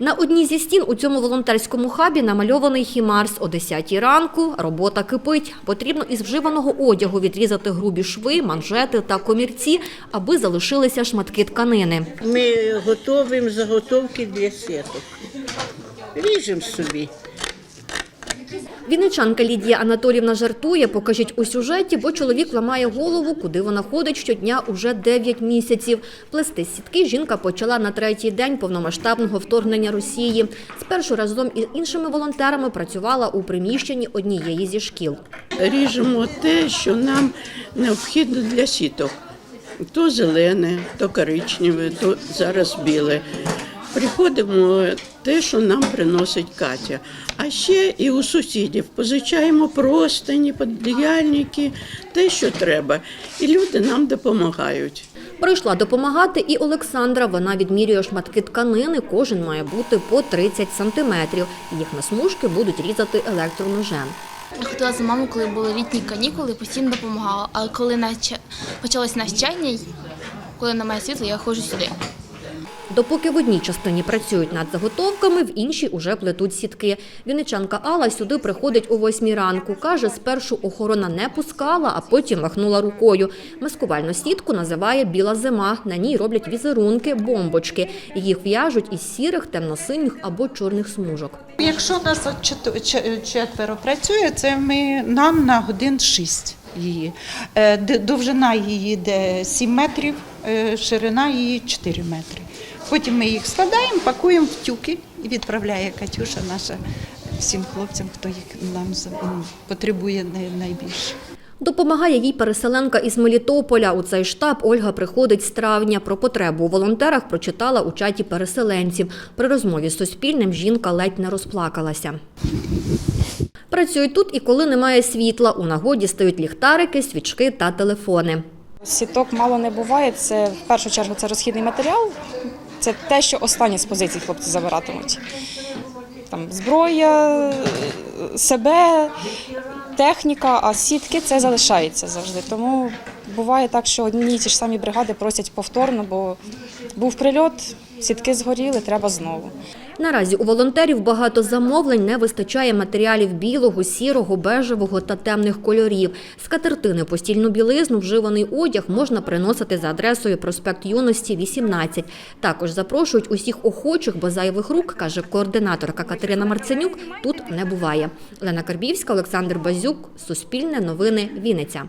На одній зі стін у цьому волонтерському хабі намальований хімарс. О 10 ранку робота кипить. Потрібно із вживаного одягу відрізати грубі шви, манжети та комірці, аби залишилися шматки тканини. Ми готуємо заготовки для сіток. Ріжемо собі. Вінничанка Лідія Анатолівна жартує, покажіть у сюжеті, бо чоловік ламає голову, куди вона ходить щодня уже 9 місяців. Плести сітки жінка почала на третій день повномасштабного вторгнення Росії. Спершу разом із іншими волонтерами працювала у приміщенні однієї зі шкіл. Ріжемо те, що нам необхідно для сіток. То зелене, то коричневе, то зараз біле. Приходимо те, що нам приносить Катя. А ще і у сусідів позичаємо простині, подіяльники, те, що треба. І люди нам допомагають. Прийшла допомагати і Олександра. Вона відмірює шматки тканини. Кожен має бути по 30 сантиметрів. Їх на смужки будуть різати електроножем. Я ходила за мамою, коли були літні канікули, постійно допомагала. Але коли почалось навчання, й- коли немає світла, я ходжу сюди. Допоки в одній частині працюють над заготовками, в іншій уже плетуть сітки. Вінничанка Алла сюди приходить о восьмій ранку. Каже, спершу охорона не пускала, а потім махнула рукою. Маскувальну сітку називає «біла зима». На ній роблять візерунки, бомбочки. Їх в'яжуть із сірих, темно-синіх або чорних смужок. Якщо нас четверо працює, це ми нам на годин 6 її. Е, Довжина її де 7 метрів, е, ширина її 4 метри. Потім ми їх складаємо, пакуємо в тюки і відправляє Катюша наша всім хлопцям, хто їх нам за- потребує най- найбільше. Допомагає їй переселенка із Мелітополя. У цей штаб Ольга приходить з травня. Про потребу у волонтерах прочитала у чаті переселенців. При розмові з Суспільним жінка ледь не розплакалася. Працюють тут і коли немає світла. У нагоді стають ліхтарики, свічки та телефони. Сіток мало не буває. Це в першу чергу це розхідний матеріал. Це те, що останні з позицій хлопці забиратимуть. Там зброя, себе, техніка, а сітки це залишається завжди. Тому буває так, що одні і ті ж самі бригади просять повторно, бо був прильот, сітки згоріли, треба знову. Наразі у волонтерів багато замовлень не вистачає матеріалів білого, сірого, бежевого та темних кольорів. Скатертини, постільну білизну, вживаний одяг можна приносити за адресою проспект Юності, 18. Також запрошують усіх охочих, бо зайвих рук, каже координаторка Катерина Марценюк, тут не буває. Лена Карбівська, Олександр Базюк, Суспільне новини, Вінниця.